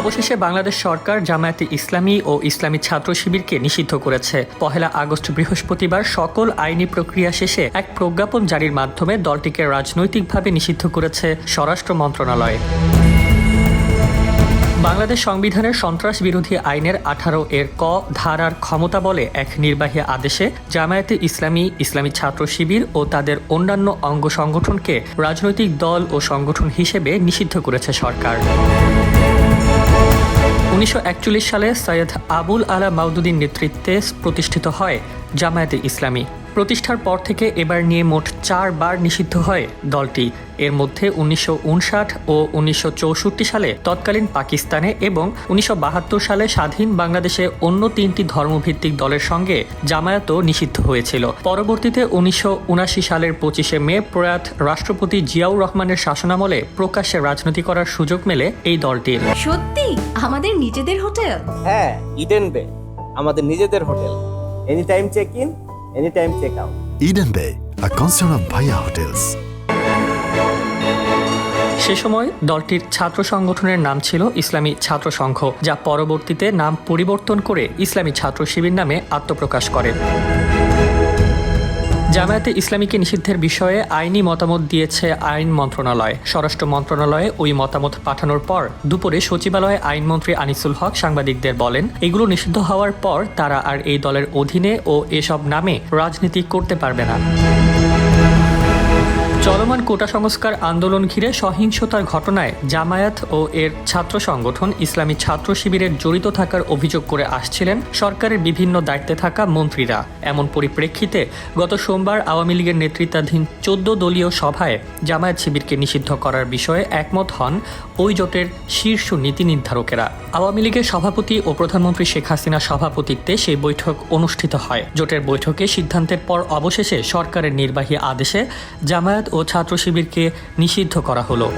অবশেষে বাংলাদেশ সরকার জামায়াতে ইসলামী ও ইসলামী ছাত্র শিবিরকে নিষিদ্ধ করেছে। পহেলা আগস্ট বৃহস্পতিবার সকল আইনি প্রক্রিয়া শেষে এক প্রজ্ঞাপন জারির মাধ্যমে দলটিকে রাজনৈতিকভাবে নিষিদ্ধ করেছে স্বরাষ্ট্র মন্ত্রণালয়। বাংলাদেশ সংবিধানের সন্ত্রাস বিরোধী আইনের আঠারো এর ক ধারার ক্ষমতা বলে এক নির্বাহী আদেশে জামায়াতে ইসলামী ইসলামী ছাত্র শিবির ও তাদের অন্যান্য অঙ্গ সংগঠনকে রাজনৈতিক দল ও সংগঠন হিসেবে নিষিদ্ধ করেছে সরকার। উনিশশো একচল্লিশ সালে সৈয়দ আবুল আলা মাউদুদ্দিন নেতৃত্বে প্রতিষ্ঠিত হয় জামায়াতে ইসলামী। প্রতিষ্ঠার পর থেকে এবার নিয়ে মোট চারবার নিষিদ্ধ হয় দলটি। এর মধ্যে উনিশশো উনষাট ও উনিশশো চৌষট্টি সালে তৎকালীন পাকিস্তানে এবং উনিশশো বাহাত্তর সালে স্বাধীন বাংলাদেশে অন্য তিনটি ধর্মভিত্তিক দলের সঙ্গে জামায়াতও নিষিদ্ধ হয়েছিল। পরবর্তীতে উনিশশো উনআশি সালের পঁচিশে মে প্রয়াত রাষ্ট্রপতি জিয়াউর রহমানের শাসনামলে প্রকাশ্যে রাজনীতি করার সুযোগ মেলে এই দলটির। সত্যি? আমাদের নিজেদের হোটেল? হ্যাঁ ইডেন বে আমাদের নিজেদের hotel. Any time check in any time check out Eden Bay a concern of Bhaya hotels সে সময় দলটির ছাত্র সংগঠনের নাম ছিল ইসলামী ছাত্র সংঘ যা পরবর্তীতে নাম পরিবর্তন করে ইসলামী ছাত্র শিবির নামে আত্মপ্রকাশ করে। জামায়াতে ইসলামীকে নিষিদ্ধের বিষয়ে আইনি মতামত দিয়েছে আইন মন্ত্রণালয়। স্বরাষ্ট্র মন্ত্রণালয়ে ওই মতামত পাঠানোর পর দুপুরে সচিবালয়ে আইনমন্ত্রী আনিসুল হক সাংবাদিকদের বলেন, এগুলো নিষিদ্ধ হওয়ার পর তারা আর এই দলের অধীনে ও এসব নামে রাজনীতি করতে পারবে না। চলমান কোটা সংস্কার আন্দোলন ঘিরে সহিংসতার ঘটনায় জামায়াত ও এর ছাত্র সংগঠন ইসলামী ছাত্র শিবিরের জড়িত থাকার অভিযোগ করে আসছিলেন সরকারের বিভিন্ন দায়িত্বে থাকা মন্ত্রীরা। এমন পরিপ্রেক্ষিতে গত সোমবার আওয়ামী লীগের নেতৃত্বাধীন চোদ্দ দলীয় সভায় জামায়াত শিবিরকে নিষিদ্ধ করার বিষয়ে একমত হন ওই জোটের শীর্ষ নীতি নির্ধারকেরা। আওয়ামী লীগের সভাপতি ও প্রধানমন্ত্রী শেখ হাসিনার সভাপতিত্বে সেই বৈঠক অনুষ্ঠিত হয়। জোটের বৈঠকে সিদ্ধান্তের পর অবশেষে সরকারের নির্বাহী আদেশে জামায়াত ও ছাত্র শিবিরকে নিষিদ্ধ করা হলো।